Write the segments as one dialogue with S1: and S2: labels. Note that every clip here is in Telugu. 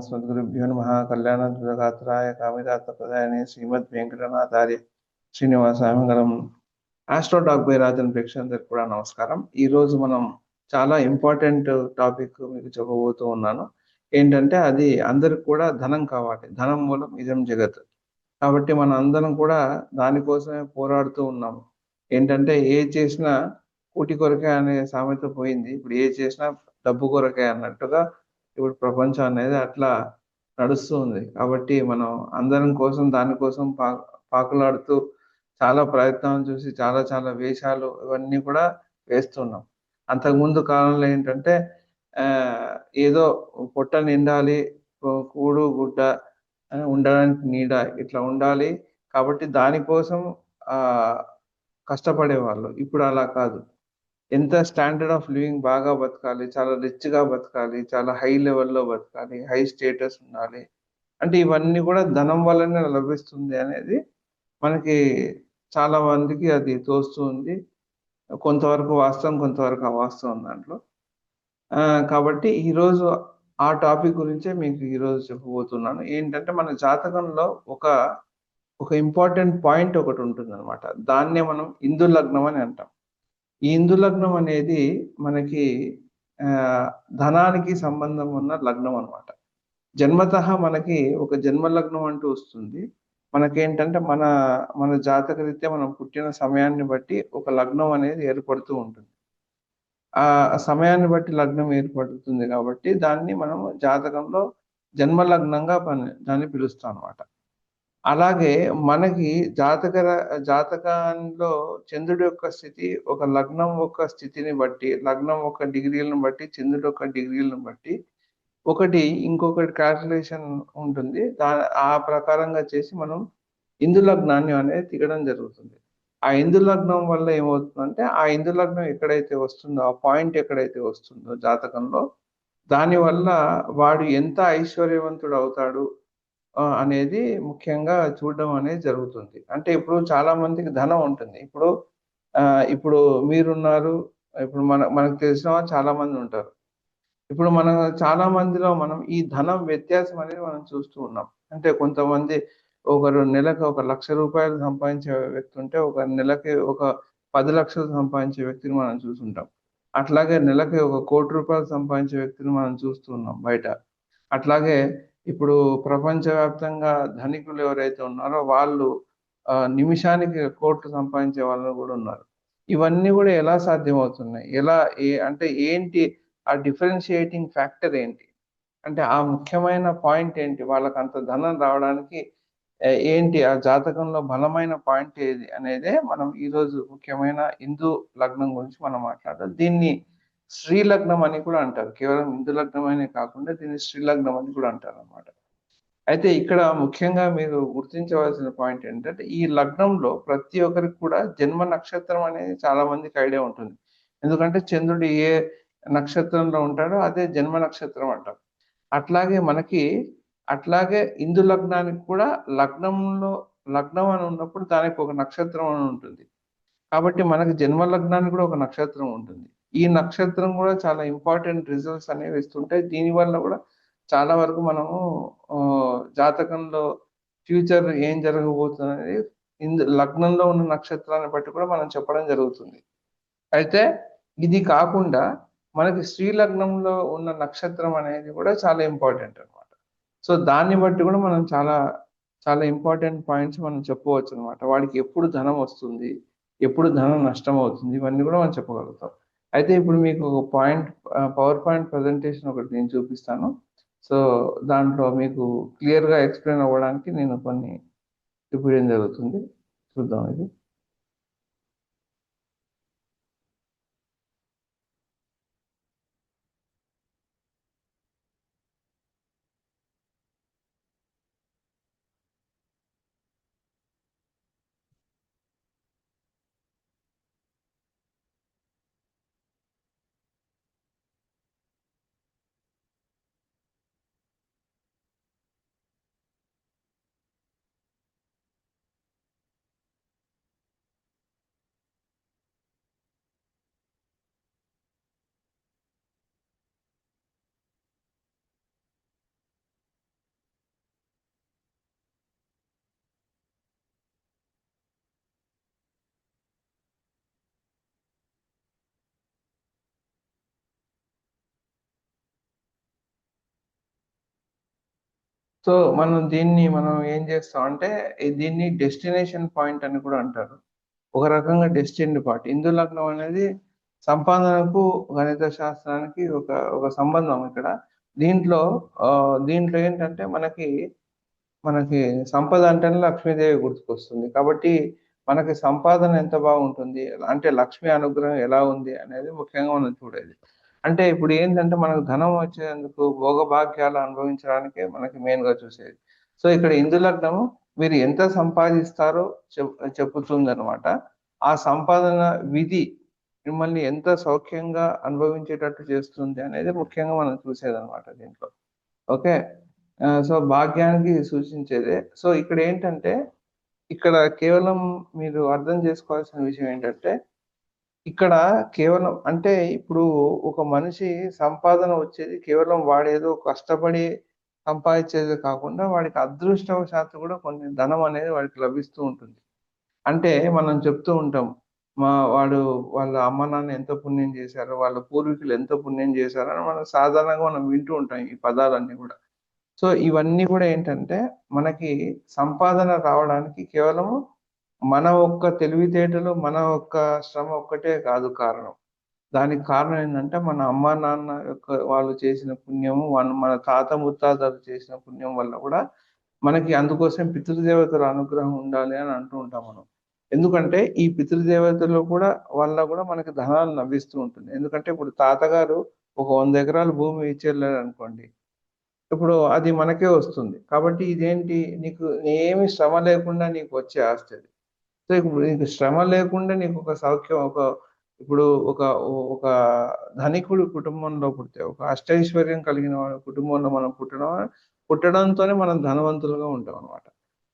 S1: అస్మద్గురుభ్యో నమ కళ్యాణదురగాత్రాయ కామిదాత్రప్రదాయని శ్రీమద్ వెంకటనాథార్య శ్రీనివాసామంగళం. ఆస్ట్రో టాక్ బై రాజన్ ప్రేక్షకులందరికీ కూడా నమస్కారం. ఈ రోజు మనం చాలా ఇంపార్టెంట్ టాపిక్ మీకు చెప్పబోతూ ఉన్నాను. ఏంటంటే అది అందరికి కూడా ధనం కావాలి. ధనం మూలం ఇదం జగత్. కాబట్టి మన అందరం కూడా దానికోసమే పోరాడుతూ ఉన్నాము ఏంటంటే ఏ చేసినా కూటి కొరకే అనే సామెత పోయింది. ఇప్పుడు ఏ చేసినా డబ్బు కొరకే అన్నట్టుగా ఇప్పుడు ప్రపంచం అనేది అట్లా నడుస్తూ ఉంది కాబట్టి మనం అందరం కోసం దానికోసం పా పాకులాడుతూ చాలా ప్రయత్నాలు చూసి చాలా చాలా వేషాలు ఇవన్నీ కూడా వేస్తున్నాం. అంతకుముందు కాలంలో ఏంటంటే ఏదో పొట్ట నిండాలి కూడు గుడ్డ ఉండడానికి నీడ ఇట్లా ఉండాలి. కాబట్టి దానికోసం ఆ కష్టపడేవాళ్ళు. ఇప్పుడు అలా కాదు. ఎంత స్టాండర్డ్ ఆఫ్ లివింగ్ బాగా బతకాలి చాలా రిచ్గా బతకాలి చాలా హై లెవెల్లో బతకాలి హై స్టేటస్ ఉండాలి. అంటే ఇవన్నీ కూడా ధనం వల్లనే లభిస్తుంది అనేది మనకి చాలా మందికి అది తోస్తూ ఉంది. కొంతవరకు వాస్తవం కొంతవరకు అవాస్తవం దాంట్లో. కాబట్టి ఈరోజు ఆ టాపిక్ గురించే మీకు ఈరోజు చెప్పబోతున్నాను. ఏంటంటే మన జాతకంలో ఒక ఒక ఇంపార్టెంట్ పాయింట్ ఒకటి ఉంటుంది అనమాట దాన్నే మనం ఇందు లగ్నం అని అంటాం. ఈ ఇందులగ్నం అనేది మనకి ధనానికి సంబంధం ఉన్న లగ్నం అనమాట జన్మత మనకి ఒక జన్మ లగ్నం అంటూ వస్తుంది. మనకేంటంటే మన మన జాతక రీత్యా మనం పుట్టిన సమయాన్ని బట్టి ఒక లగ్నం అనేది ఏర్పడుతూ ఉంటుంది. ఆ సమయాన్ని బట్టి లగ్నం ఏర్పడుతుంది కాబట్టి దాన్ని మనం జాతకంలో జన్మ లగ్నంగా దాన్ని పిలుస్తాం అనమాట అలాగే మనకి జాతక జాతకంలో చంద్రుడి యొక్క స్థితి ఒక లగ్నం యొక్క స్థితిని బట్టి లగ్నం ఒక డిగ్రీలను బట్టి చంద్రుడి యొక్క డిగ్రీలను బట్టి ఒకటి ఇంకొకటి క్యాల్కులేషన్ ఉంటుంది. దా ఆ ప్రకారంగా చేసి మనం ఇందు లగ్నాన్ని అనేది తిగడం జరుగుతుంది. ఆ ఇందు లగ్నం వల్ల ఏమవుతుందంటే ఆ ఇందు లగ్నం ఎక్కడైతే వస్తుందో ఆ పాయింట్ ఎక్కడైతే వస్తుందో జాతకంలో దానివల్ల వాడు ఎంత ఐశ్వర్యవంతుడు అవుతాడు అనేది ముఖ్యంగా చూడడం అనేది జరుగుతుంది. అంటే ఇప్పుడు చాలా మందికి ధనం ఉంటుంది. ఇప్పుడు ఇప్పుడు మీరున్నారు ఇప్పుడు మన మనకు తెలిసిన చాలా మంది ఉంటారు. ఇప్పుడు మన చాలా మందిలో మనం ఈ ధనం వ్యత్యాసం అనేది మనం చూస్తూ ఉన్నాం. అంటే కొంతమంది ఒకరు నెలకు ఒక లక్ష రూపాయలు సంపాదించే వ్యక్తి ఉంటే ఒక నెలకి ఒక పది లక్షలు సంపాదించే వ్యక్తిని మనం చూస్తుంటాం. అట్లాగే నెలకి ఒక కోటి రూపాయలు సంపాదించే వ్యక్తిని మనం చూస్తూ ఉన్నాం బయట. అట్లాగే ఇప్పుడు ప్రపంచవ్యాప్తంగా ధనికులు ఎవరైతే ఉన్నారో వాళ్ళు నిమిషానికి కోట్లు సంపాదించే వాళ్ళు కూడా ఉన్నారు. ఇవన్నీ కూడా ఎలా సాధ్యమవుతున్నాయి? ఎలా ఏ అంటే ఏంటి ఆ డిఫరెన్షియేటింగ్ ఫ్యాక్టర్ ఏంటి? అంటే ఆ ముఖ్యమైన పాయింట్ ఏంటి? వాళ్ళకి అంత ధనం రావడానికి ఏంటి ఆ జాతకంలో బలమైన పాయింట్ ఏది? అనేదే మనం ఈరోజు ముఖ్యమైన హిందూ లగ్నం గురించి మనం మాట్లాడాలి దీన్ని శ్రీలగ్నం అని కూడా అంటారు. కేవలం హిందూ లగ్నం అనే కాకుండా దీన్ని శ్రీలగ్నం అని కూడా అంటారు అనమాట అయితే ఇక్కడ ముఖ్యంగా మీరు గుర్తించవలసిన పాయింట్ ఏంటంటే ఈ లగ్నంలో ప్రతి ఒక్కరికి కూడా జన్మ నక్షత్రం అనేది చాలా మందికి ఐడియా ఉంటుంది. ఎందుకంటే చంద్రుడు ఏ నక్షత్రంలో ఉంటాడో అదే జన్మ నక్షత్రం అంటారు అట్లాగే మనకి అట్లాగే ఇందు లగ్నానికి కూడా లగ్నంలో లగ్నం అని ఉన్నప్పుడు దానికి ఒక నక్షత్రం అని ఉంటుంది. కాబట్టి మనకి జన్మ లగ్నానికి కూడా ఒక నక్షత్రం ఉంటుంది. ఈ నక్షత్రం కూడా చాలా ఇంపార్టెంట్ రిజల్ట్స్ అనేవి ఇస్తుంటాయి. దీనివల్ల కూడా చాలా వరకు మనము జాతకంలో ఫ్యూచర్ ఏం జరగబోతుంది అనేది ఇందు లగ్నంలో ఉన్న నక్షత్రాన్ని బట్టి కూడా మనం చెప్పడం జరుగుతుంది. అయితే ఇది కాకుండా మనకి స్త్రీ లగ్నంలో ఉన్న నక్షత్రం అనేది కూడా చాలా ఇంపార్టెంట్ అనమాట సో దాన్ని బట్టి కూడా మనం చాలా చాలా ఇంపార్టెంట్ పాయింట్స్ మనం చెప్పవచ్చు అనమాట వాడికి ఎప్పుడు ధనం వస్తుంది ఎప్పుడు ధనం నష్టం అవుతుంది ఇవన్నీ కూడా మనం చెప్పగలుగుతాం. అయితే ఇప్పుడు మీకు ఒక పాయింట్ పవర్ పాయింట్ ప్రజెంటేషన్ ఒకటి నేను చూపిస్తాను. సో దాంట్లో మీకు క్లియర్గా ఎక్స్ప్లెయిన్ అవ్వడానికి నేను కొన్ని చూపించడం జరుగుతుంది. చూద్దాం ఇది. సో మనం దీన్ని మనం ఏం చేస్తాం అంటే దీన్ని డెస్టినేషన్ పాయింట్ అని కూడా అంటారు. ఒక రకంగా డెస్టిన్ పార్ట్ హిందూ లగ్నం అనేది సంపాదనకు గణిత శాస్త్రానికి ఒక ఒక సంబంధం ఇక్కడ. దీంట్లో ఆ, దీంట్లో ఏంటంటే మనకి మనకి సంపద అంటేనే లక్ష్మీదేవి గుర్తుకొస్తుంది. కాబట్టి మనకి సంపాదన ఎంత బాగుంటుంది? అంటే లక్ష్మీ అనుగ్రహం ఎలా ఉంది అనేది ముఖ్యంగా మనం చూడేది. అంటే ఇప్పుడు ఏంటంటే మనకు ధనం వచ్చేందుకు భోగభాగ్యాలు అనుభవించడానికి మనకి మెయిన్గా చూసేది. సో ఇక్కడ ఇందు లగ్నము మీరు ఎంత సంపాదిస్తారో చెప్ చెప్పుతుంది అనమాట ఆ సంపాదన విధి మిమ్మల్ని ఎంత సౌఖ్యంగా అనుభవించేటట్టు చేస్తుంది అనేది ముఖ్యంగా మనం చూసేది అనమాట దీంట్లో. ఓకే? సో భాగ్యానికి సూచించేదే. సో ఇక్కడ ఏంటంటే ఇక్కడ కేవలం మీరు అర్థం చేసుకోవాల్సిన విషయం ఏంటంటే ఇక్కడ కేవలం అంటే ఇప్పుడు ఒక మనిషి సంపాదన వచ్చేది కేవలం వాడేదో కష్టపడి సంపాదించేది కాకుండా వాడికి అదృష్టవశాత్తు కూడా కొన్ని ధనం అనేది వాడికి లభిస్తూ ఉంటుంది. అంటే మనం చెప్తూ ఉంటాం మా వాడు వాళ్ళ అమ్మ నాన్న ఎంత పుణ్యం చేశారు వాళ్ళ పూర్వీకులు ఎంత పుణ్యం చేశారు అని మనం సాధారణంగా మనం వింటూ ఉంటాం ఈ పదాలన్నీ కూడా. సో ఇవన్నీ కూడా ఏంటంటే మనకి సంపాదన రావడానికి కేవలము మన ఒక్క తెలివితేటలు మన ఒక్క శ్రమ ఒక్కటే కాదు కారణం. దానికి కారణం ఏంటంటే మన అమ్మ నాన్న యొక్క వాళ్ళు చేసిన పుణ్యము వాళ్ళు మన తాత ముత్తాతలు చేసిన పుణ్యం వల్ల కూడా మనకి అందుకోసం పితృదేవతల అనుగ్రహం ఉండాలి అని అంటూ ఉంటాం మనం. ఎందుకంటే ఈ పితృదేవతలు కూడా వల్ల కూడా మనకి ధనాలు లభిస్తూ ఉంటుంది. ఎందుకంటే ఇప్పుడు తాతగారు ఒక వంద ఎకరాల భూమి ఇచ్చేళ్ళారు అనుకోండి. ఇప్పుడు అది మనకే వస్తుంది. కాబట్టి ఇదేంటి? నీకు ఏమి శ్రమ లేకుండా నీకు వచ్చే ఆస్తి అది. సో ఇప్పుడు నీకు శ్రమ లేకుండా నీకు ఒక సౌఖ్యం ఒక ఇప్పుడు ఒక ఒక ధనికుడు కుటుంబంలో పుడితే ఒక అష్టైశ్వర్యం కలిగిన వాడి కుటుంబంలో మనం పుట్టడం పుట్టడంతోనే మనం ధనవంతులుగా ఉంటాం అనమాట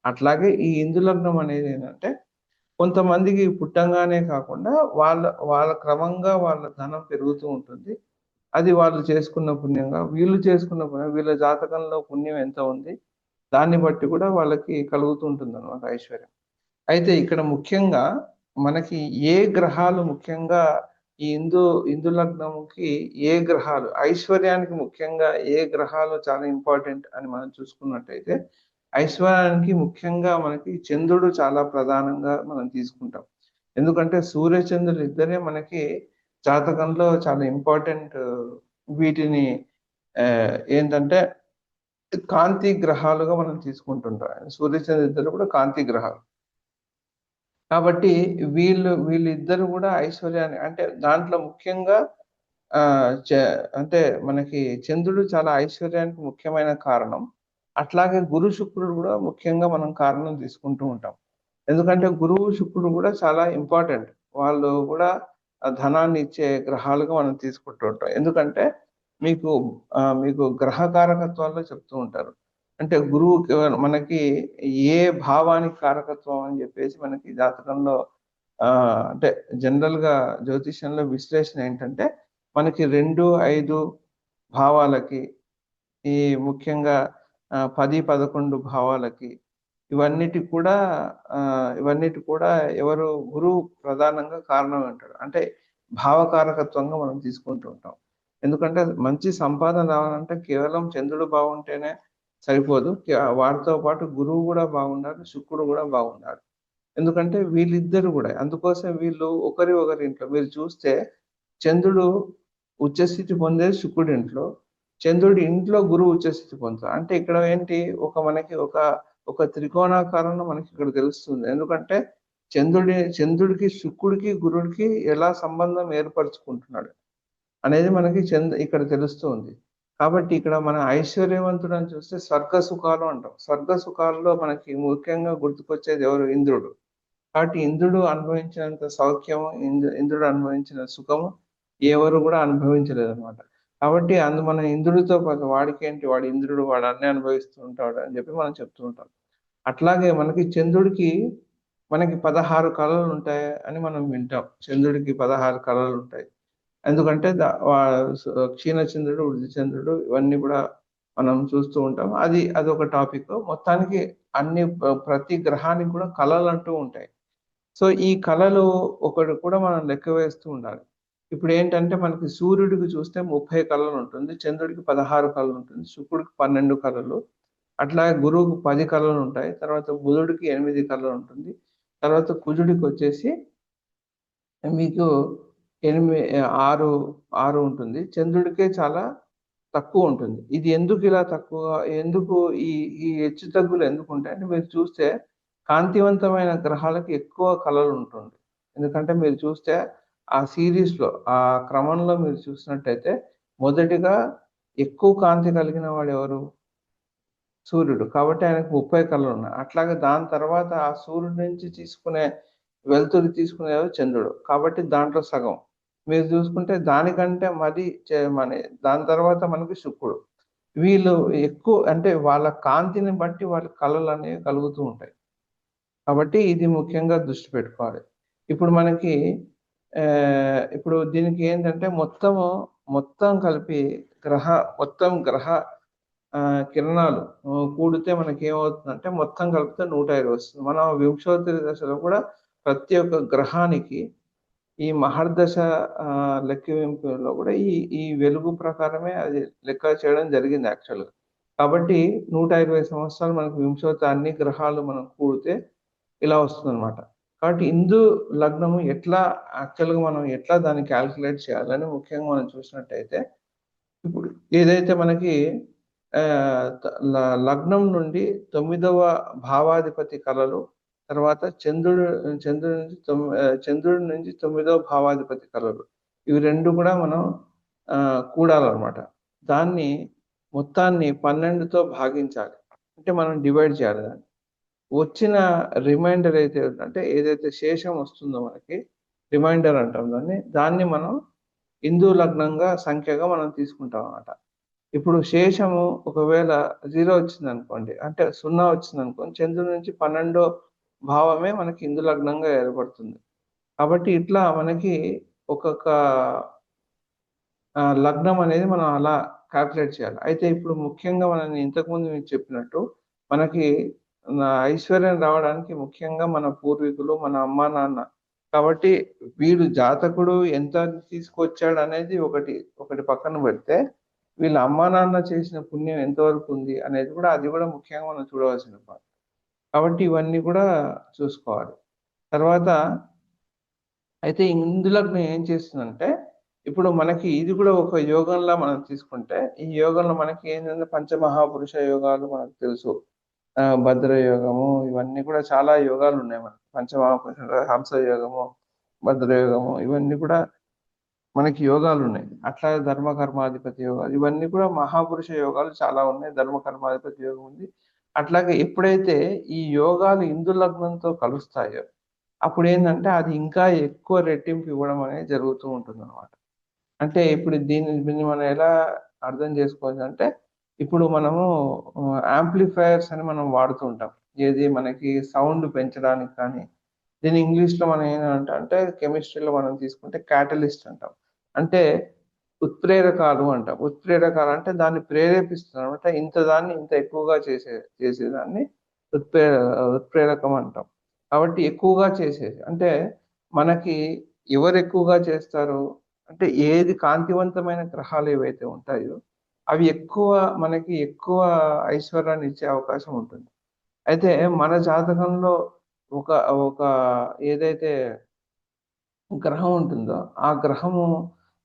S1: అట్లాగే ఈ ఇందు లగ్నం అనేది ఏంటంటే కొంతమందికి పుట్టంగానే కాకుండా వాళ్ళ వాళ్ళ క్రమంగా వాళ్ళ ధనం పెరుగుతూ ఉంటుంది. అది వాళ్ళు చేసుకున్న పుణ్యంగా వీళ్ళు చేసుకున్న పుణ్యం వీళ్ళ జాతకంలో పుణ్యం ఎంత ఉంది దాన్ని బట్టి కూడా వాళ్ళకి కలుగుతూ ఉంటుంది అనమాట ఐశ్వర్యం. అయితే ఇక్కడ ముఖ్యంగా మనకి ఏ గ్రహాలు ముఖ్యంగా ఈ ఇందు ఇందు లగ్నంకి ఏ గ్రహాలు ఐశ్వర్యానికి ముఖ్యంగా ఏ గ్రహాలు చాలా ఇంపార్టెంట్ అని మనం చూసుకున్నట్టయితే ఐశ్వర్యానికి ముఖ్యంగా మనకి చంద్రుడు చాలా ప్రధానంగా మనం తీసుకుంటాం. ఎందుకంటే సూర్య చంద్రులు ఇద్దరే మనకి జాతకంలో చాలా ఇంపార్టెంట్ వీటిని ఏంటంటే కాంతి గ్రహాలుగా మనం తీసుకుంటుంటాం. సూర్యచంద్ర ఇద్దరు కూడా కాంతి గ్రహాలు. కాబట్టి వీళ్ళు వీళ్ళిద్దరు కూడా ఐశ్వర్యాన్ని అంటే దాంట్లో ముఖ్యంగా అంటే మనకి చంద్రుడు చాలా ఐశ్వర్యానికి ముఖ్యమైన కారణం. అట్లాగే గురు శుక్రుడు కూడా ముఖ్యంగా మనం కారణం తీసుకుంటూ ఉంటాం. ఎందుకంటే గురువు శుక్రుడు కూడా చాలా ఇంపార్టెంట్. వాళ్ళు కూడా ధనాన్ని ఇచ్చే గ్రహాలుగా మనం తీసుకుంటూ ఉంటాం. ఎందుకంటే మీకు మీకు గ్రహకారకత్వాల్లో చెప్తూ ఉంటారు. అంటే గురువు మనకి ఏ భావానికి కారకత్వం అని చెప్పేసి మనకి జాతకంలో అంటే జనరల్గా జ్యోతిష్యంలో విశ్లేషణ ఏంటంటే మనకి రెండు ఐదు భావాలకి ఈ ముఖ్యంగా పది పదకొండు భావాలకి ఇవన్నిటి కూడా ఇవన్నిటి కూడా ఎవరు గురువు ప్రధానంగా కారణం అంటాడు. అంటే భావకారకత్వంగా మనం తీసుకుంటూ ఉంటాం. ఎందుకంటే మంచి సంపాదన రావాలంటే కేవలం చంద్రుడు బాగుంటేనే సరిపోదు. వారితో పాటు గురువు కూడా బాగుండాలి శుక్రుడు కూడా బాగుండాలి. ఎందుకంటే వీళ్ళిద్దరు కూడా అందుకోసం వీళ్ళు ఒకరి ఒకరి ఇంట్లో మీరు చూస్తే చంద్రుడు ఉచ్చస్థితి పొందేది శుక్రుడి ఇంట్లో చంద్రుడి ఇంట్లో గురువు ఉచ్చస్థితి పొందుతారు అంటే ఇక్కడ ఏంటి? ఒక మనకి ఒక ఒక త్రికోణాకారంలో మనకి ఇక్కడ తెలుస్తుంది. ఎందుకంటే చంద్రుడి చంద్రుడికి శుక్రుడికి గురుడికి ఎలా సంబంధం ఏర్పరచుకుంటున్నాడు అనేది మనకి చంద్ర ఇక్కడ తెలుస్తుంది. కాబట్టి ఇక్కడ మన ఐశ్వర్యవంతుడు అని చూస్తే స్వర్గ సుఖాలు అంటాం. స్వర్గ సుఖాల్లో మనకి ముఖ్యంగా గుర్తుకొచ్చేది ఎవరు? ఇంద్రుడు. కాబట్టి ఇంద్రుడు అనుభవించినంత సౌఖ్యం ఇంద్రుడు అనుభవించిన సుఖము ఎవరు కూడా అనుభవించలేదు అనమాట కాబట్టి అందు మన ఇంద్రుడితో పాటు వాడికి ఏంటి? వాడు ఇంద్రుడు వాడు అన్ని అనుభవిస్తూ ఉంటాడు అని చెప్పి మనం చెప్తూ ఉంటాం. అట్లాగే మనకి చంద్రుడికి మనకి పదహారు కళలు ఉంటాయి అని మనం వింటాం. చంద్రుడికి పదహారు కళలు ఉంటాయి. ఎందుకంటే క్షీణచంద్రుడు వృద్ధిచంద్రుడు ఇవన్నీ కూడా మనం చూస్తూ ఉంటాం. అది అది ఒక టాపిక్. మొత్తానికి అన్ని ప్రతి గ్రహానికి కూడా కళలు అంటూ ఉంటాయి. సో ఈ కళలు ఒకటి కూడా మనం లెక్క వేస్తూ ఉండాలి. ఇప్పుడు ఏంటంటే మనకి సూర్యుడికి చూస్తే ముప్పై కళలు ఉంటుంది చంద్రుడికి పదహారు కళలు ఉంటుంది శుక్రుడికి పన్నెండు కళలు అట్లాగే గురువుకు పది కళలు ఉంటాయి తర్వాత బుధుడికి ఎనిమిది కళలు ఉంటుంది తర్వాత కుజుడికి వచ్చేసి మీకు ఎనిమిది ఆరు ఆరు ఉంటుంది. చంద్రుడికే చాలా తక్కువ ఉంటుంది. ఇది ఎందుకు ఇలా తక్కువ ఎందుకు ఈ ఈ హెచ్చు తగ్గులు ఎందుకు ఉంటాయంటే మీరు చూస్తే కాంతివంతమైన గ్రహాలకు ఎక్కువ కళలు ఉంటుంది. ఎందుకంటే మీరు చూస్తే ఆ సిరీస్లో ఆ క్రమంలో మీరు చూసినట్టయితే మొదటిగా ఎక్కువ కాంతి కలిగిన వాడు ఎవరు? సూర్యుడు. కాబట్టి ఆయనకు ముప్పై కళలు ఉన్నాయి. అట్లాగే దాని తర్వాత ఆ సూర్యుడి నుంచి తీసుకునే వెలుతురు తీసుకునేవారు చంద్రుడు. కాబట్టి దాంట్లో సగం. మీరు చూసుకుంటే దానికంటే మరి మన దాని తర్వాత మనకి శుక్రుడు. వీళ్ళు ఎక్కువ అంటే వాళ్ళ కాంతిని బట్టి వాళ్ళ కళలు అనేవి కలుగుతూ ఉంటాయి. కాబట్టి ఇది ముఖ్యంగా దృష్టి పెట్టుకోవాలి. ఇప్పుడు మనకి ఇప్పుడు దీనికి ఏంటంటే మొత్తము మొత్తం కలిపి గ్రహ మొత్తం గ్రహ కిరణాలు కూడితే మనకి ఏమవుతుందంటే మొత్తం కలిపితే నూట ఇరవై వస్తుంది. మన వింశోత్తరి దశలో కూడా ప్రతి ఒక్క గ్రహానికి ఈ మహర్దశ లెక్కింపులో కూడా ఈ ఈ వెలుగు ప్రకారమే అది లెక్క చేయడం జరిగింది యాక్చువల్గా కాబట్టి నూట ఇరవై సంవత్సరాలు మనకు వింశోత అన్ని గ్రహాలు మనం కూడితే ఇలా వస్తుందన్నమాట. కాబట్టి హిందూ లగ్నము ఎట్లా యాక్చువల్గా మనం ఎట్లా దాన్ని క్యాల్కులేట్ చేయాలని ముఖ్యంగా మనం చూసినట్టయితే ఇప్పుడు ఏదైతే మనకి లగ్నం నుండి తొమ్మిదవ భావాధిపతి కళలు తర్వాత చంద్రుడు చంద్రుడి నుంచి చంద్రుడి నుంచి తొమ్మిదో భావాధిపతి కలరు ఇవి రెండు కూడా మనం కూడాలన్నమాట. దాన్ని మొత్తాన్ని పన్నెండుతో భాగించాలి. అంటే మనం డివైడ్ చేయాలి దాన్ని. వచ్చిన రిమైండర్ అయితే అంటే ఏదైతే శేషం వస్తుందో మనకి రిమైండర్ అంటాం దాన్ని దాన్ని మనం హిందూ లగ్నంగా సంఖ్యగా మనం తీసుకుంటాం అన్నమాట ఇప్పుడు శేషము ఒకవేళ జీరో వచ్చింది అనుకోండి అంటే సున్నా వచ్చింది అనుకోండి చంద్రుడి నుంచి పన్నెండో భావమే మనకి ఇందు లగ్నంగా ఏర్పడుతుంది. కాబట్టి ఇట్లా మనకి ఒక్కొక్క లగ్నం అనేది మనం అలా క్యాల్కులేట్ చేయాలి. అయితే ఇప్పుడు ముఖ్యంగా మనం ఇంతకుముందు మీకు చెప్పినట్టు మనకి ఐశ్వర్యం రావడానికి ముఖ్యంగా మన పూర్వీకులు మన అమ్మ నాన్న కాబట్టి వీడు జాతకుడు ఎంత తీసుకొచ్చాడు అనేది ఒకటి ఒకటి పక్కన పెడితే వీళ్ళ అమ్మా నాన్న చేసిన పుణ్యం ఎంతవరకు ఉంది అనేది కూడా అది కూడా ముఖ్యంగా మనం చూడవలసిన పాత్ర కాబట్టి ఇవన్నీ కూడా చూసుకోవాలి. తర్వాత అయితే ఇందులోకి ఏం చేస్తుందంటే ఇప్పుడు మనకి ఇది కూడా ఒక యోగంలా మనం తీసుకుంటే ఈ యోగంలో మనకి ఏంటంటే పంచమహాపురుష యోగాలు మనకు తెలుసు. భద్ర యోగము ఇవన్నీ కూడా చాలా యోగాలు ఉన్నాయి మనకి. పంచమహాపురుష హంస యోగము భద్ర యోగము ఇవన్నీ కూడా మనకి యోగాలు ఉన్నాయి. అట్లా ధర్మ కర్మాధిపతి యోగాలు ఇవన్నీ కూడా మహాపురుష యోగాలు చాలా ఉన్నాయి. ధర్మ కర్మాధిపతి యోగం ఉంది. అట్లాగే ఎప్పుడైతే ఈ యోగాలు ఇందు లగ్నంతో కలుస్తాయో అప్పుడు ఏంటంటే అది ఇంకా ఎక్కువ రెట్టింపు ఇవ్వడం అనేది జరుగుతూ ఉంటుంది అనమాట అంటే ఇప్పుడు దీన్ని దీన్ని మనం ఎలా అర్థం చేసుకోవచ్చు అంటే ఇప్పుడు మనము యాంప్లిఫైయర్స్ అని మనం వాడుతూ ఉంటాం. ఏది మనకి సౌండ్ పెంచడానికి కానీ దీని ఇంగ్లీష్లో మనం ఏంటంటే అంటే కెమిస్ట్రీలో మనం తీసుకుంటే క్యాటలిస్ట్ అంటాం. అంటే ఉత్ప్రేరకాలు అంటాం. ఉత్ప్రేరకాలు అంటే దాన్ని ప్రేరేపిస్తుంది అనమాట ఇంత దాన్ని ఇంత ఎక్కువగా చేసే చేసేదాన్ని ఉత్ప్రే ఉత్ప్రేరకం అంటాం. కాబట్టి ఎక్కువగా చేసేది. అంటే మనకి ఎవరు ఎక్కువగా చేస్తారు? అంటే ఏది కాంతివంతమైన గ్రహాలు ఏవైతే ఉంటాయో అవి ఎక్కువ మనకి ఎక్కువ ఐశ్వర్యాన్ని ఇచ్చే అవకాశం ఉంటుంది. అయితే మన జాతకంలో ఒక ఒక ఏదైతే గ్రహం ఉంటుందో ఆ గ్రహము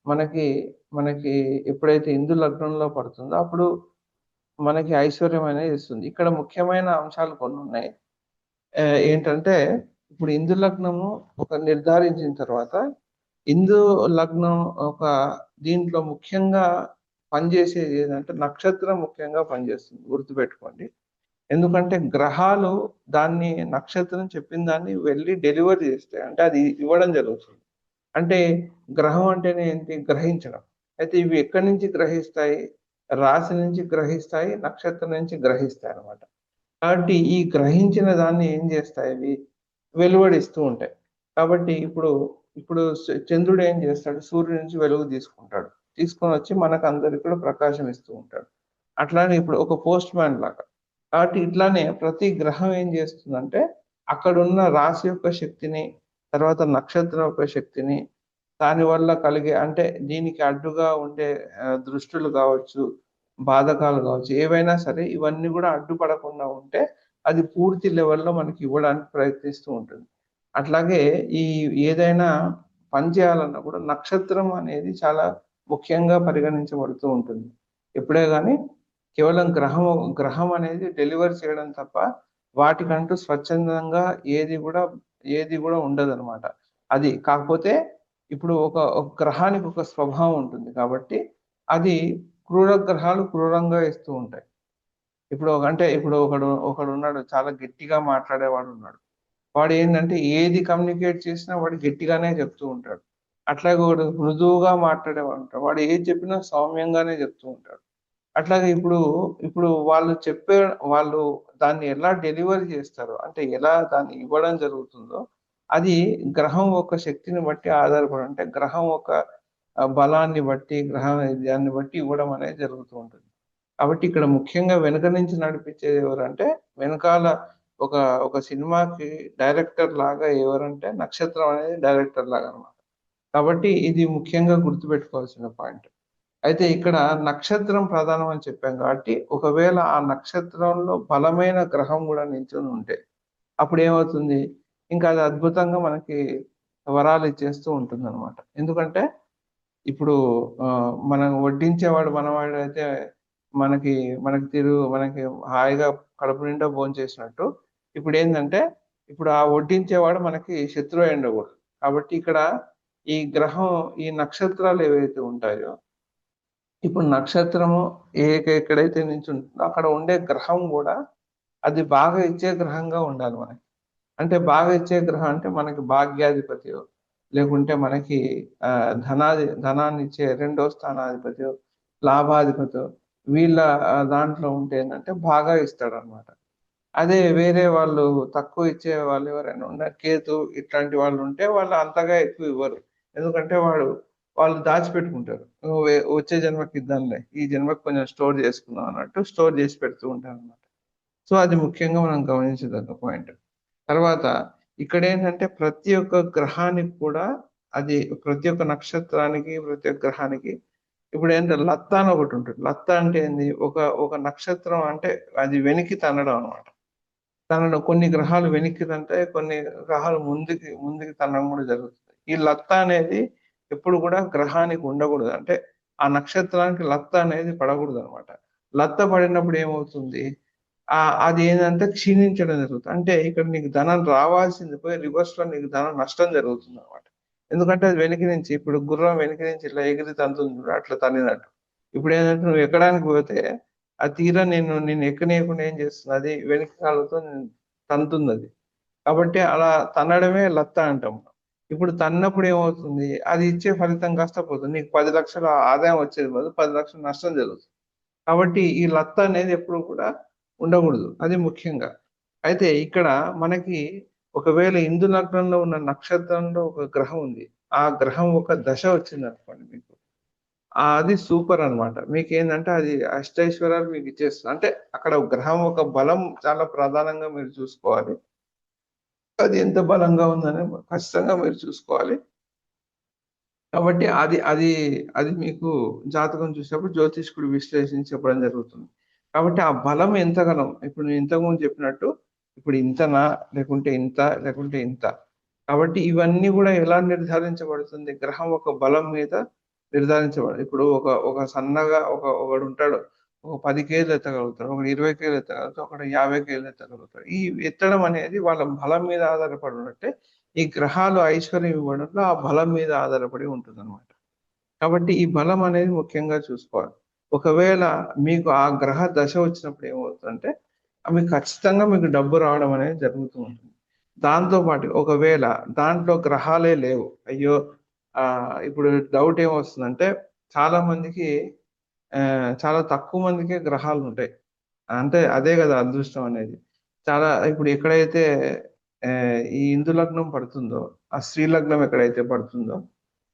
S1: మనకి మనకి ఎప్పుడైతే ఇందు లగ్నంలో పడుతుందో అప్పుడు మనకి ఐశ్వర్యం అనేది ఇస్తుంది ఇక్కడ ముఖ్యమైన అంశాలు కొన్ని ఉన్నాయి. ఏంటంటే ఇప్పుడు ఇందు లగ్నము ఒక నిర్ధారించిన తర్వాత ఇందు లగ్నం ఒక దీంట్లో ముఖ్యంగా పనిచేసేది ఏదంటే నక్షత్రం ముఖ్యంగా పనిచేస్తుంది. గుర్తుపెట్టుకోండి. ఎందుకంటే గ్రహాలు దాన్ని నక్షత్రం చెప్పిన దాన్ని వెళ్ళి డెలివరీ చేస్తాయి. అంటే అది ఇవ్వడం జరుగుతుంది. అంటే గ్రహం అంటేనే ఏంటి? గ్రహించడం. అయితే ఇవి ఎక్కడి నుంచి గ్రహిస్తాయి? రాశి నుంచి గ్రహిస్తాయి? నక్షత్రం నుంచి గ్రహిస్తాయి అనమాట కాబట్టి ఈ గ్రహించిన దాన్ని ఏం చేస్తాయి? ఇవి వెలువడిస్తూ ఉంటాయి. కాబట్టి ఇప్పుడు ఇప్పుడు చంద్రుడు ఏం చేస్తాడు? సూర్యుడి నుంచి వెలుగు తీసుకుంటాడు. తీసుకొని వచ్చి మనకు అందరికి కూడా ప్రకాశం ఇస్తూ ఉంటాడు. అట్లానే ఇప్పుడు ఒక పోస్ట్ మ్యాన్ లాగా. కాబట్టి ఇట్లానే ప్రతి గ్రహం ఏం చేస్తుందంటే అక్కడ ఉన్న రాశి యొక్క శక్తిని తర్వాత నక్షత్ర శక్తిని దానివల్ల కలిగే అంటే దీనికి అడ్డుగా ఉండే దృష్టులు కావచ్చు బాధకాలు కావచ్చు ఏవైనా సరే ఇవన్నీ కూడా అడ్డుపడకుండా ఉంటే అది పూర్తి లెవెల్లో మనకి ఇవ్వడానికి ప్రయత్నిస్తూ ఉంటుంది. అట్లాగే ఈ ఏదైనా పని చేయాలన్నా కూడా నక్షత్రం అనేది చాలా ముఖ్యంగా పరిగణించబడుతూ ఉంటుంది. ఎప్పుడే కానీ కేవలం గ్రహం గ్రహం అనేది డెలివర్ చేయడం తప్ప వాటికంటూ స్వచ్ఛందంగా ఏది కూడా ఏది కూడా ఉండదు అనమాట అది కాకపోతే ఇప్పుడు ఒక ఒక గ్రహానికి ఒక స్వభావం ఉంటుంది కాబట్టి అది క్రూర గ్రహాలు క్రూరంగా ఇస్తూ ఉంటాయి. ఇప్పుడు ఒక- అంటే ఇప్పుడు ఒకడు ఒకడు ఉన్నాడు చాలా గట్టిగా మాట్లాడేవాడు ఉన్నాడు. వాడు ఏంటంటే ఏది కమ్యూనికేట్ చేసినా వాడు గట్టిగానే చెప్తూ ఉంటాడు. అట్లాగే ఒకడు మృదువుగా మాట్లాడేవాడు ఉంటాడు. వాడు ఏది చెప్పినా సౌమ్యంగానే చెప్తూ ఉంటాడు. అట్లాగే ఇప్పుడు ఇప్పుడు వాళ్ళు చెప్పే వాళ్ళు దాన్ని ఎలా డెలివరీ చేస్తారు అంటే ఎలా దాన్ని ఇవ్వడం జరుగుతుందో అది గ్రహం యొక్క శక్తిని బట్టి ఆధారపడి అంటే గ్రహం యొక్క బలాన్ని బట్టి గ్రహం దాన్ని బట్టి ఇవ్వడం అనేది జరుగుతూ ఉంటుంది. కాబట్టి ఇక్కడ ముఖ్యంగా వెనక నుంచి నడిపించేది ఎవరంటే వెనకాల ఒక ఒక సినిమాకి డైరెక్టర్ లాగా ఎవరంటే నక్షత్రం అనేది డైరెక్టర్ లాగా అనమాట కాబట్టి ఇది ముఖ్యంగా గుర్తుపెట్టుకోవాల్సిన పాయింట్. అయితే ఇక్కడ నక్షత్రం ప్రధానం అని చెప్పాం కాబట్టి ఒకవేళ ఆ నక్షత్రంలో బలమైన గ్రహం కూడా నిల్చొని ఉంటే అప్పుడు ఏమవుతుంది? ఇంకా అది అద్భుతంగా మనకి వరాలు ఇచ్చేస్తూ ఉంటుంది అనమాట ఎందుకంటే ఇప్పుడు ఆ, మనం వడ్డించేవాడు మనవాడు అయితే మనకి మనకి తిరుగు మనకి హాయిగా కడుపు నిండా భోంచేసినట్టు ఇప్పుడు ఏంటంటే ఇప్పుడు ఆ వడ్డించేవాడు మనకి శత్రువు అయ్యండకూడదు. కాబట్టి ఇక్కడ ఈ గ్రహం ఈ నక్షత్రాలు ఏవైతే ఉంటాయో ఇప్పుడు నక్షత్రము ఏ ఎక్కడైతే నుంచి ఉంటుందో అక్కడ ఉండే గ్రహం కూడా అది బాగా ఇచ్చే గ్రహంగా ఉండాలి మనకి. అంటే బాగా ఇచ్చే గ్రహం అంటే మనకి భాగ్యాధిపతి లేకుంటే మనకి ధనాది ధనాన్ని ఇచ్చే రెండో స్థానాధిపతి లాభాధిపతి వీళ్ళ దాంట్లో ఉంటే ఏంటంటే బాగా ఇస్తాడు అనమాట అదే వేరే వాళ్ళు తక్కువ ఇచ్చే వాళ్ళు ఎవరైనా ఉన్న కేతు ఇట్లాంటి వాళ్ళు ఉంటే వాళ్ళు అంతగా ఎక్కువ ఇవ్వరు. ఎందుకంటే వాడు వాళ్ళు దాచిపెట్టుకుంటారు. వచ్చే జన్మకి ఇద్దాంలే ఈ జన్మకి కొంచెం స్టోర్ చేసుకుందాం అన్నట్టు స్టోర్ చేసి పెడుతూ ఉంటారు అనమాట సో అది ముఖ్యంగా మనం గమనించదగ్గ పాయింట్. తర్వాత ఇక్కడ ఏంటంటే ప్రతి ఒక్క గ్రహానికి కూడా అది ప్రతి ఒక్క నక్షత్రానికి ప్రతి ఒక్క గ్రహానికి ఇప్పుడు ఏంటంటే లత్త అని ఒకటి ఉంటుంది. లత్త అంటే ఏంది? ఒక ఒక నక్షత్రం అంటే అది వెనక్కి తన్నడం అనమాట తనను కొన్ని గ్రహాలు వెనక్కి తంటే కొన్ని గ్రహాలు ముందుకి ముందుకి తనడం కూడా జరుగుతుంది. ఈ లత్త అనేది ఎప్పుడు కూడా గ్రహానికి ఉండకూడదు. అంటే ఆ నక్షత్రానికి లత్త అనేది పడకూడదు అనమాట లత్త పడినప్పుడు ఏమవుతుంది? ఆ అది ఏంటంటే క్షీణించడం జరుగుతుంది. అంటే ఇక్కడ నీకు ధనం రావాల్సింది పోయి రివర్స్లో నీకు ధనం నష్టం జరుగుతుంది అనమాట ఎందుకంటే అది వెనక నుంచి ఇప్పుడు గుర్రం వెనక నుంచి ఇట్లా ఎగిరి తంతుంది అట్లా తన్నినట్టు. ఇప్పుడు ఏంటంటే నువ్వు ఎక్కడానికి పోతే ఆ తీరా నేను నేను ఎక్కనేయకుండా ఏం చేస్తుంది? అది వెనక కాళ్ళతో తంతుంది అది. కాబట్టి అలా తన్నడమే లత్త అంటాం ఇప్పుడు తన్నప్పుడు ఏమవుతుంది? అది ఇచ్చే ఫలితం కాస్త పోతుంది నీకు పది లక్షల ఆదాయం వచ్చేది బదులు పది లక్షల నష్టం జరుగుతుంది. కాబట్టి ఈ లత్త అనేది ఎప్పుడు కూడా ఉండకూడదు. అది ముఖ్యంగా. అయితే ఇక్కడ మనకి ఒకవేళ ఇందు లగ్నంలో ఉన్న నక్షత్రంలో ఒక గ్రహం ఉంది. ఆ గ్రహం ఒక దశ వచ్చింది అనుకోండి మీకు. అది సూపర్ అన్నమాట. మీకు ఏంటంటే అది అష్టైశ్వరాలు మీకు ఇచ్చేస్తుంది. అంటే అక్కడ గ్రహం ఒక బలం చాలా ప్రధానంగా మీరు చూసుకోవాలి. అది ఎంత బలంగా ఉందని ఖచ్చితంగా మీరు చూసుకోవాలి. కాబట్టి అది అది అది మీకు జాతకం చూసినప్పుడు జ్యోతిష్కుడు విశ్లేషించి చెప్పడం జరుగుతుంది. కాబట్టి ఆ బలం ఎంతగలం ఇప్పుడు నేను ఇంతకుముందు చెప్పినట్టు ఇప్పుడు ఇంతనా లేకుంటే ఇంత లేకుంటే ఇంత. కాబట్టి ఇవన్నీ కూడా ఎలా నిర్ధారించబడుతుంది? గ్రహం ఒక బలం మీద నిర్ధారించబడు ఇప్పుడు ఒక ఒక సన్నగా ఒక ఒకడు ఉంటాడు. ఒక పది కేజీలు ఎత్తగలుగుతారు ఒకటి ఇరవై కేజీలు ఎత్తగలుగుతారు ఒకటి యాభై కేజీలు ఎత్తగలుగుతారు. ఈ ఎత్తడం అనేది వాళ్ళ బలం మీద ఆధారపడి ఉన్నట్టే ఈ గ్రహాలు ఐశ్వర్యం ఇవ్వడంలో ఆ బలం మీద ఆధారపడి ఉంటుంది అనమాట కాబట్టి ఈ బలం అనేది ముఖ్యంగా చూసుకోవాలి. ఒకవేళ మీకు ఆ గ్రహ దశ వచ్చినప్పుడు ఏమవుతుందంటే మీకు ఖచ్చితంగా మీకు డబ్బు రావడం అనేది జరుగుతూ ఉంటుంది. దాంతో పాటు ఒకవేళ దాంట్లో గ్రహాలే లేవు అయ్యో ఇప్పుడు డౌట్ ఏమొస్తుందంటే చాలా మందికి చాలా తక్కువ మందికే గ్రహాలు ఉంటాయి అంటే అదే కదా అదృష్టం అనేది. చాలా ఇప్పుడు ఎక్కడైతే ఈ ఇందు లగ్నం పడుతుందో ఆ స్త్రీ లగ్నం ఎక్కడైతే పడుతుందో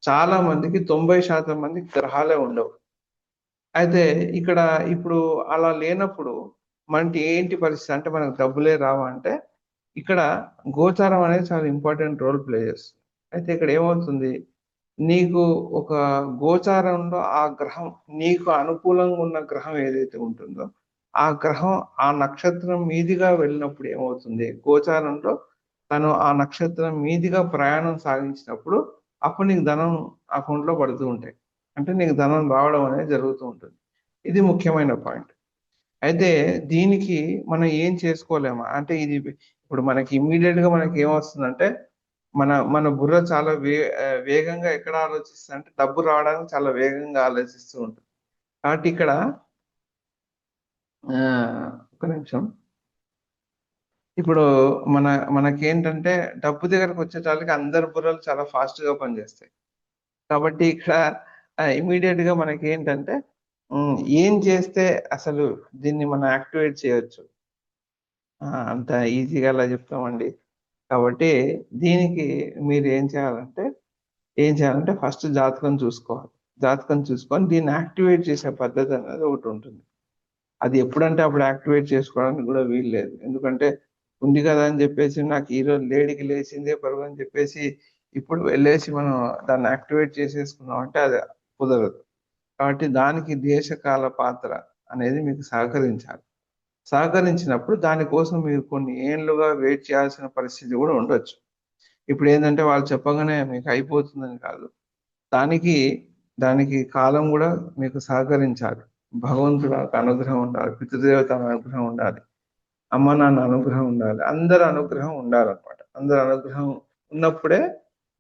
S1: చాలా మందికి తొంభై శాతం మందికి గ్రహాలే ఉండవు. అయితే ఇక్కడ ఇప్పుడు అలా లేనప్పుడు మనకి ఏంటి పరిస్థితి? అంటే మనకు డబ్బులే రావా అంటే ఇక్కడ గోచారం అనేది చాలా ఇంపార్టెంట్ రోల్ ప్లే చేస్తుంది. అయితే ఇక్కడ ఏమవుతుంది? నీకు ఒక గోచారంలో ఆ గ్రహం నీకు అనుకూలంగా ఉన్న గ్రహం ఏదైతే ఉంటుందో ఆ గ్రహం ఆ నక్షత్రం మీదిగా వెళ్ళినప్పుడు ఏమవుతుంది? గోచారంలో తను ఆ నక్షత్రం మీదిగా ప్రయాణం సాగించినప్పుడు అప్పుడు నీకు ధనం అకౌంట్లో పడుతూ ఉంటాయి. అంటే నీకు ధనం రావడం అనేది జరుగుతూ ఉంటుంది. ఇది ముఖ్యమైన పాయింట్. అయితే దీనికి మనం ఏం చేసుకోలేమా? అంటే ఇది ఇప్పుడు మనకి ఇమ్మీడియట్గా మనకి ఏమొస్తుందంటే మన మన బుర్ర చాలా వే వేగంగా ఎక్కడ ఆలోచిస్తుంది అంటే డబ్బు రావడానికి చాలా వేగంగా ఆలోచిస్తూ ఉంటుంది. కాబట్టి ఇక్కడ ఒక నిమిషం. ఇప్పుడు మన మనకేంటంటే డబ్బు దగ్గరకు వచ్చేటానికి అందరి బుర్రలు చాలా ఫాస్ట్గా పనిచేస్తాయి. కాబట్టి ఇక్కడ ఇమీడియట్గా మనకి ఏంటంటే ఏం చేస్తే అసలు దీన్ని మనం యాక్టివేట్ చేయొచ్చు? అంత ఈజీగా అలా చెప్తామండి. కాబట్టి దీనికి మీరు ఏం చేయాలంటే ఏం చేయాలంటే ఫస్ట్ జాతకం చూసుకోవాలి. జాతకం చూసుకొని దీన్ని యాక్టివేట్ చేసే పద్ధతి అనేది ఒకటి ఉంటుంది. అది ఎప్పుడంటే అప్పుడు యాక్టివేట్ చేసుకోవడానికి కూడా వీలు లేదు. ఎందుకంటే ఉంది కదా అని చెప్పేసి నాకు ఈరోజు లేడీకి లేచిందే పరుగు అని చెప్పేసి ఇప్పుడు వెళ్ళేసి మనం దాన్ని యాక్టివేట్ చేసేసుకున్నాం అంటే అది కుదరదు. కాబట్టి దానికి దేశకాల పాత్ర అనేది మీకు సహకరించాలి. సహకరించినప్పుడు దానికోసం మీరు కొన్ని ఏళ్ళుగా వెయిట్ చేయాల్సిన పరిస్థితి కూడా ఉండొచ్చు. ఇప్పుడు ఏంటంటే వాళ్ళు చెప్పగానే మీకు అయిపోతుందని కాదు. దానికి దానికి కాలం కూడా మీకు సహకరించాలి. భగవంతుడు అనుగ్రహం ఉండాలి. పితృదేవత అనుగ్రహం ఉండాలి. అమ్మ నాన్న అనుగ్రహం ఉండాలి. అందరి అనుగ్రహం ఉండాలన్నమాట. అందరి అనుగ్రహం ఉన్నప్పుడే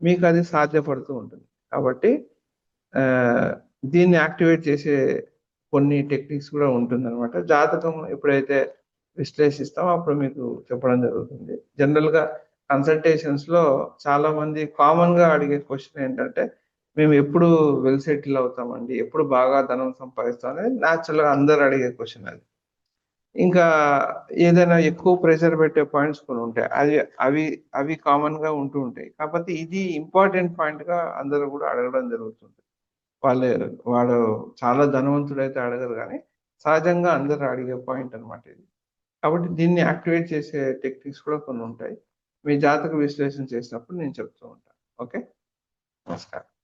S1: మీకు అది సాధ్యపడుతూ ఉంటుంది. కాబట్టి దీన్ని యాక్టివేట్ చేసే కొన్ని టెక్నిక్స్ కూడా ఉంటుందన్నమాట. జాతకం ఎప్పుడైతే విశ్లేషిస్తామో అప్పుడు మీకు చెప్పడం జరుగుతుంది. జనరల్గా కన్సల్టేషన్స్లో చాలా మంది కామన్గా అడిగే క్వశ్చన్ ఏంటంటే మేము ఎప్పుడు వెల్ సెటిల్ అవుతామండి? ఎప్పుడు బాగా ధనం సంపాదిస్తాం అనేది న్యాచురల్గా అందరు అడిగే క్వశ్చన్ అది. ఇంకా ఏదైనా ఎక్కువ ప్రెషర్ పెట్టే పాయింట్స్ కొన్ని ఉంటాయి. అవి అవి అవి కామన్గా ఉంటూ ఉంటాయి. కాకపోతే ఇది ఇంపార్టెంట్ పాయింట్గా అందరూ కూడా అడగడం జరుగుతుంది. వాళ్ళు వాడు చాలా ధనవంతుడైతే అడగరు కానీ సహజంగా అందరు అడిగే పాయింట్ అనమాట ఇది. కాబట్టి దీన్ని యాక్టివేట్ చేసే టెక్నిక్స్ కూడా కొన్ని ఉంటాయి. మీ జాతక విశ్లేషణ చేసినప్పుడు నేను చెప్తూ ఉంటాను. ఓకే? నమస్కారం.